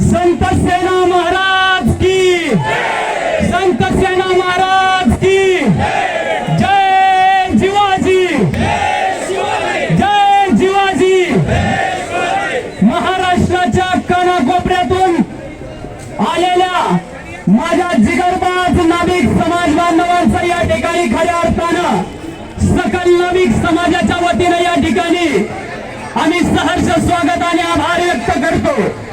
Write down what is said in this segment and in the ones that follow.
संत सेना महाराज की। संत सेना महाराज की। जय जिवाजी। जय जिवाजी। महाराष्ट्राच्या कानाकोपऱ्यातून आलेल्या माझ्या जिगरबाज नाभिक समाज बांधवांचा या ठिकाणी खऱ्या अर्थानं सकल नाभिक समाजाच्या वतीनं या ठिकाणी आम्ही सहर्ष स्वागत आणि आभार व्यक्त करतो.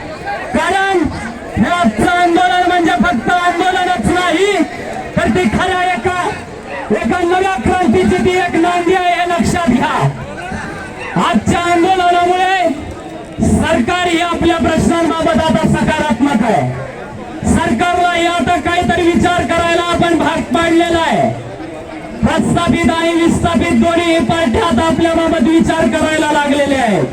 आजच्या आंदोलनामुळे सरकार ही आपल्या प्रश्नांबाबत आता सकारात्मक आहे. सरकारला हे आता काहीतरी विचार करायला आपण भाग पाडलेला आहे. प्रस्थापित आणि विस्थापित दोन्ही पार्ट्या आता आपल्या बाबत विचार करायला लागलेले आहेत.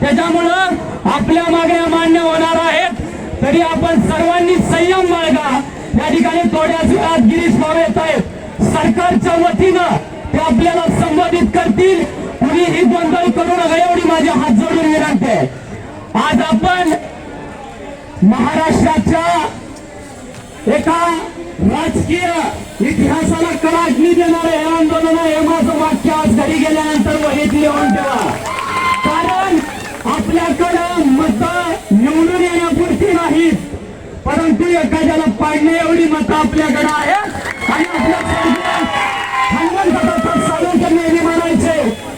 त्याच्यामुळं आपल्या मागण्या मान्य होणार आहेत. तरी आपण सर्वांनी संयम बाळगा. या ठिकाणी थोड्याच वेळात गिरीश भाव येत आहेत सरकारच्या वतीनं ते आपल्याला संबोधित करतील. कुणीही गोंधळ करू नका एवढी माझी हात जोडून विनंती आहे. आज आपण महाराष्ट्राच्या एका राजकीय इतिहासाला कलाटणी देणारे हे आंदोलन हे माझं वाक्य आज घरी गेल्यानंतर वहीत लिहून ठेवा. कारण आपल्याकडं मतं निवडून येण्यापुरती नाहीत परंतु एखाद्याला पाडणे एवढी मतं आपल्याकडे आहेत. आणि आपल्या हनुमंत साळुंके नेहमी म्हणायचे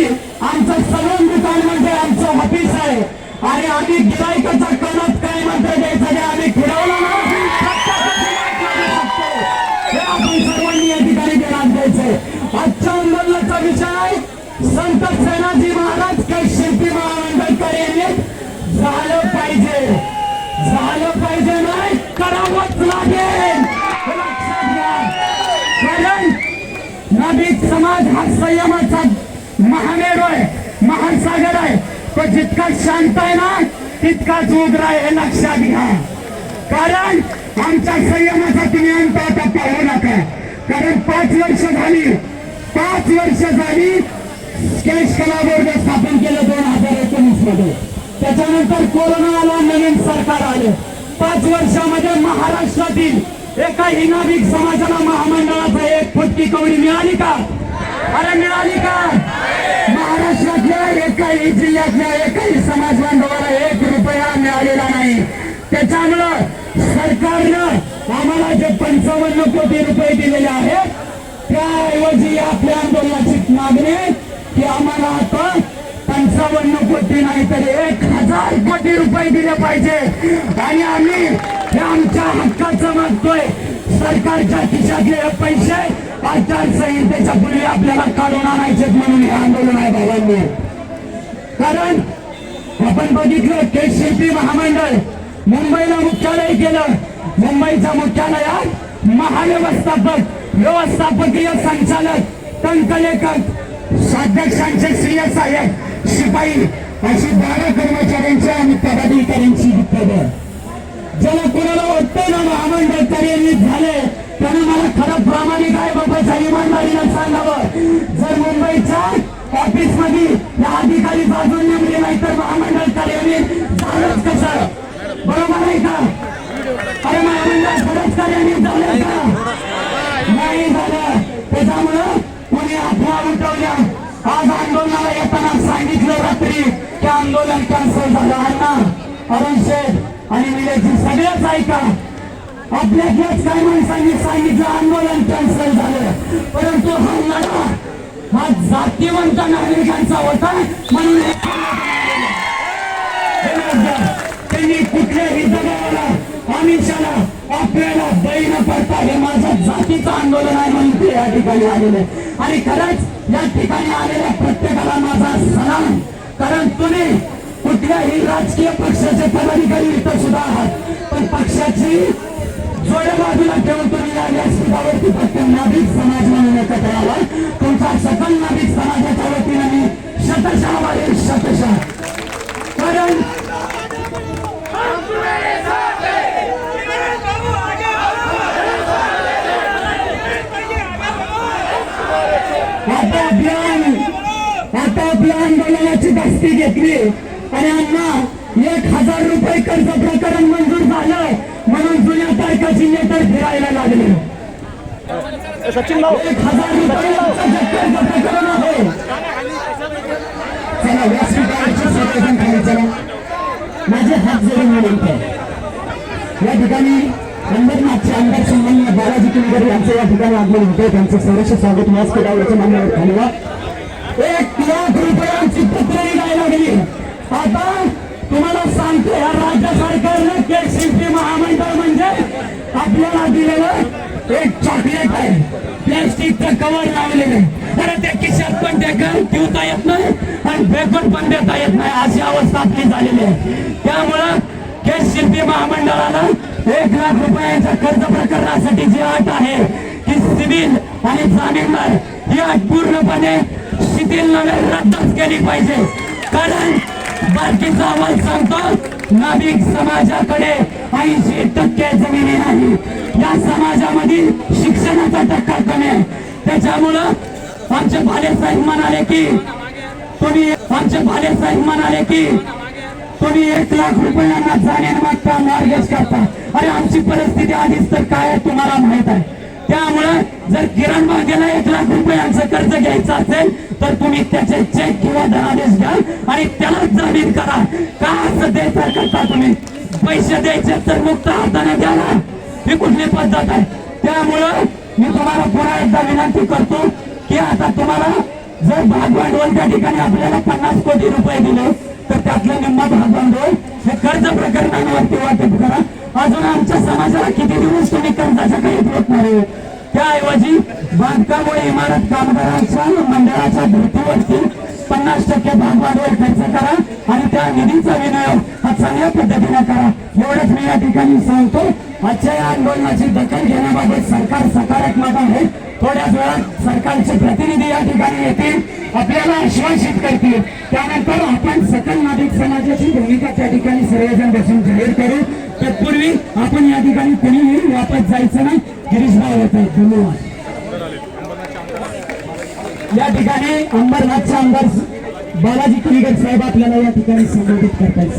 की आमचं सलून दुकान म्हणजे आमचं ऑफिस आहे. आणि आम्ही गिरायकाचा कणत काय मंत्र द्यायचं ते आम्ही फिरवलं ना हे आपण सर्वांनी या ठिकाणी देण्यात द्यायचंय आजच्या आंदोलनाचा विषय संत सेनाजी महाराज काही शिल्पी महामंडळकर यांनी झालं पाहिजे. झालं पाहिजे नाही करावंच लागेल. लक्षात घ्या. कारण नाभिक समाज हा संयमाचा महामेरू आहे महासागर आहे. तो जितका शांत आहे ना तितका उग्र आहे लक्षात घ्या. कारण आमच्या संयमाचा तुम्ही अंत आता पाहू नका. कारण पाच वर्ष झाली पाच वर्ष झाली केश कला बोर्ड स्थापन केलं दोन हजार एकोणीसमध्ये. त्याच्यानंतर कोरोना आला नवीन सरकार आले. पाच वर्षामध्ये महाराष्ट्रातील एका हिनाविक समाजाला महामंडळाचा एक फुटकी कवडी मिळाली का? अरे मिळाली का? महाराष्ट्रातल्या एकाही जिल्ह्यातल्या एकाही समाज बांधवाला एक रुपया मिळालेला नाही. त्याच्यामुळं सरकारनं आम्हाला जे पंचावन्न कोटी रुपये दिलेले आहेत त्याऐवजी आपल्या आंदोलनाची मागणी की आम्हाला आता पंचावन्न कोटी नाही तर एक हजार कोटी रुपये दिले पाहिजे. आणि आम्ही हे आमच्या हक्काचं मागतोय. सरकारच्या खिशातले हे पैसे आचारसंहितेच्या पूर्वी आपल्याला काढून आणायचे म्हणून हे आंदोलन आहे बाबांनी. कारण आपण बघितलं के शिल्पी महामंडळ मुंबईला मुख्यालय केलं. मुंबईच्या मुख्यालयात महाव्यवस्थापक व्यवस्थापकीय संचालक टंकलेखक अध्यक्षांचे सीए साहेब शिपाई अशी बारा कर्मचाऱ्यांची आणि पदाधिकाऱ्यांची पदं ज्याला कोणाला वाटतंय ना महामंडळ कार्यान्वित झाले त्यानं मला खरं प्रामाणिक आहे बाबाच्या इमानदारीनं सांगावं. जर मुंबईच्या ऑफिसमध्ये या अधिकारी बाजून नेमले नाही तर महामंडळ कार्यान्वित झालंच कसं? बरोबर आहे का? अरे महामंडळ खरंच कार्यान्वित झालं का? नाही झालं. त्याच्यामुळं कोणी अफवा उठवल्या. आज आंदोलनाला येताना सांगितलं रात्री की आंदोलन कॅन्सल झालं. अण्णा अरुण शेठ आणि निलेशजी सगळ्याच ऐका. आपल्यातल्याच काही माणसांनी सांगितलं आंदोलन कॅन्सल झालं. परंतु हा लढा हा जातीवंत नागरिकांचा होता म्हणून त्यांनी कुठल्याही जगावाला अमिषाला आपल्याला बळी न पडता हे माझं जातीचं आंदोलन आहे म्हणून ते या ठिकाणी आलेले. आणि खरंच या ठिकाणी आलेल्या प्रत्येकाला माझा सलाम. कारण तुम्ही कुठल्याही राजकीय पक्षाचे पदाधिकारी इथं सुद्धा आहात. पण पक्षाची जोड्या बाजूला ठेवून तुम्ही या व्यासपीठावरती फक्त नाभिक समाज म्हणून एकत्र आला तुमचा सकल नाभिक समाजाच्या वतीने मी शतशः वाढेल शतशः कारण आता अभियान आता आपल्या आंदोलनाची दस्ती घेतली. अण्णा एक हजार रुपये कर्ज प्रकरण मंजूर झालं. म्हणून जुन्या तारखाची लेटर फिरायला लागले. एक हजार रुपयांचं जे कर्ज प्रकरण आहे चला व्यासपीठावरचे सर्वजण खाली चला. माझे हात जोडून विनंती आहे या ठिकाणी अंबरनाथचे आमदार सन्मान्य बालाजी कुलकर्णी यांचं या ठिकाणी आगमन होते त्यांचं सहर्ष स्वागत व्यासपीठावरच्या मान्यवर झालेला एक लाख रुपयांची पत्र निघायला गेली आता तुम्हाला सांगतो या राज्य सरकारनं केसीपी महामंडळ म्हणजे आपल्याला दिलेलं एक चॉकलेट आहे. प्लॅस्टिकचं कवर लावलेलं आहे. अरे त्या किशात पण ते काय ठेवता येत नाही आणि फेकून पण देता येत नाही. अशी अवस्था आपली झालेली आहे. त्यामुळं केस शिल्पी महामंडळाला एक लाख रुपयांच्या कर्ज प्रकरणासाठी जी अट आहे ती सिव्हिल आणि जामीनदार ही अट पूर्णपणे शिथिल नव्हे रद्दच केली पाहिजे. कारण बाकीचा अहवाल सांगतो नाभिक समाजाकडे ऐंशी टक्के जमिनी नाही. या समाजामधील शिक्षणाचा टक्का कमी आहे. त्याच्यामुळं आमचे भाले साहेब म्हणाले की तुम्ही आमचे भाले साहेब म्हणाले की तुम्ही एक लाख रुपयांना जाणीन मागता मॉर्गेज करता. अरे आमची परिस्थिती आधीच तर काय आहे तुम्हाला माहीत आहे. त्यामुळे जर किरण बागेला एक लाख रुपयांचं कर्ज घ्यायचं असेल तर तुम्ही त्याचे चेक किंवा धनादेश घ्या आणि त्याला जामीन करा. का असं द्यायचा करता तुम्ही? पैसे द्यायचे तर मुक्त हाताने द्या ना. ही कुठली पद्धत आहे? त्यामुळं मी तुम्हाला पुन्हा एकदा विनंती करतो की आता तुम्हाला जर भाग भांडवल त्या ठिकाणी आपल्याला पन्नास कोटी रुपये दिले तर त्यातलं निम्मा भाग भांडवल हे कर्ज प्रकरणांवरती वाटप करा. अजून आमच्या समाजाला किती दिवस तुम्ही कर्जाच्या काही होणार नाही? त्याऐवजी बांधकाम व इमारत कामगारांच्या मंडळाच्या धर्तीवरती पन्नास टक्के भाग खर्च करा आणि त्या निधीचा विनियोग हा चांगल्या पद्धतीने करा. एवढंच मी या ठिकाणी सांगतो. आजच्या या आंदोलनाची दखल घेण्याबाबत सरकार सकारात्मक आहे. थोड्याच वेळात सरकारचे प्रतिनिधी या ठिकाणी येतील आपल्याला आश्वासित करतील. त्यानंतर आपण सकल नागरिक समाजाची भूमिका त्या ठिकाणी सर्वजण बसून जाहीर करू. तत्पूर्वी आपण या ठिकाणी कोणीही वापस जायचं नाही. गिरीशभाई आहेत धन्यवाद या ठिकाणी अंबरनाथचे आमदार बालाजी कुलीकर साहेब आपल्याला या ठिकाणी संबोधित करतायत.